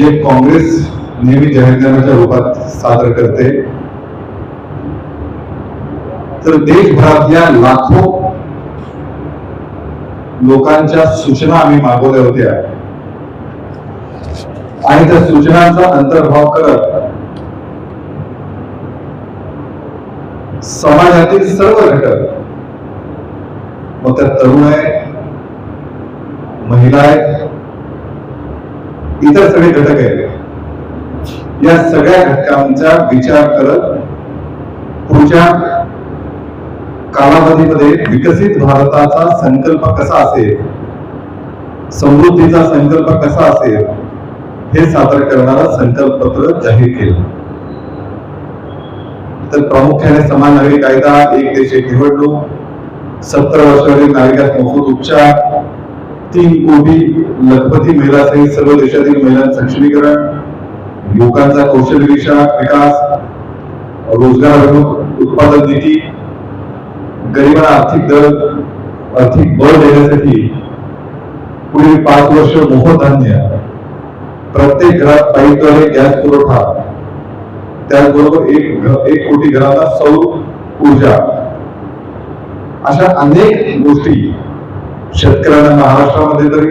जे काँग्रेस नेहमी जाहीरनाम्याच्या रूपात सादर करते तर देशभरातल्या लाखो लोकांच्या सूचना आम्ही मागवल्या होत्या. आणि त्या सूचनांचा अंतर्भाव करत समाजातील सर्व घटक मग त्या तरुण आहे महिला आहेत इतर सगळे घटक आहेत. या सगळ्या घटकांचा विचार करत पुढच्या कालावधीमध्ये विकसित भारताचा संकल्प कसा असेल समृद्धीचा संकल्प कसा असेल हे सादर करणारा संकल्प पत्र जाहीर केलं. तर प्रामुख्याने समान नागरी कायदा एक देश एक निवडणूक सत्तर वर्षावरील नागरिकात मोफत उपचार तीन कोटी लखपती महिला सहित सर्व देशातील महिलांचं सक्षमीकरण युवकांचा कौशल्य विकास रोजगार उत्पादन नीती गरिबांना आर्थिक दर आर्थिक बळ देण्यासाठी पुढील पाच वर्ष मोफत धान्य प्रत्येक घरात पाईपद्वारे गॅस पुरवठा त्याचबरोबर एक एक कोटी घरांना सौर ऊर्जा. अशा अनेक गोष्टी शेतकऱ्यांना महाराष्ट्रामध्ये तर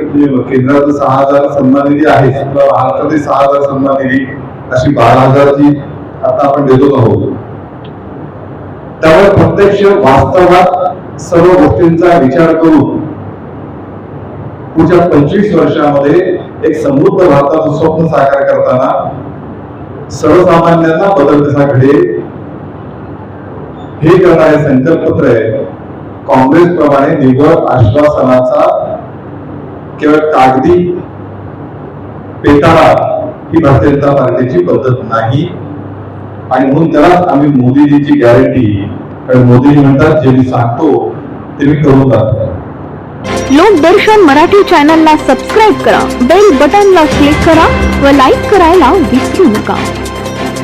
केंद्राचं सहा हजार सन्मान निधी आहे महाराष्ट्रातील सहा हजार सन्मान निधी अशी बारा हजारची आता आपण देतो आहोत. त्यामुळे प्रत्यक्ष वास्तवात सर्व गोष्टींचा विचार करून पुढच्या पंचवीस वर्षामध्ये एक समृद्ध भारताचं स्वप्न साकार करताना सर्वसामान्यांना बदल कसा घडेल हे करणारे संकल्पत्र आहे काँग्रेस प्रमाणे निव्वळ आश्वासनाचा केवळ कागदी पेटाळा ही भारतीय जनता पार्टीची पद्धत नाही. आणि म्हणून त्यालाच आम्ही मोदीजीची गॅरंटी कारण मोदीजी म्हणतात जे मी सांगतो ते मी करून दाखवतो लोकदर्शन मराठी चॅनलला सबस्क्राईब करा बेल बटनला क्लिक करा व लाईक करायला विसरू नका.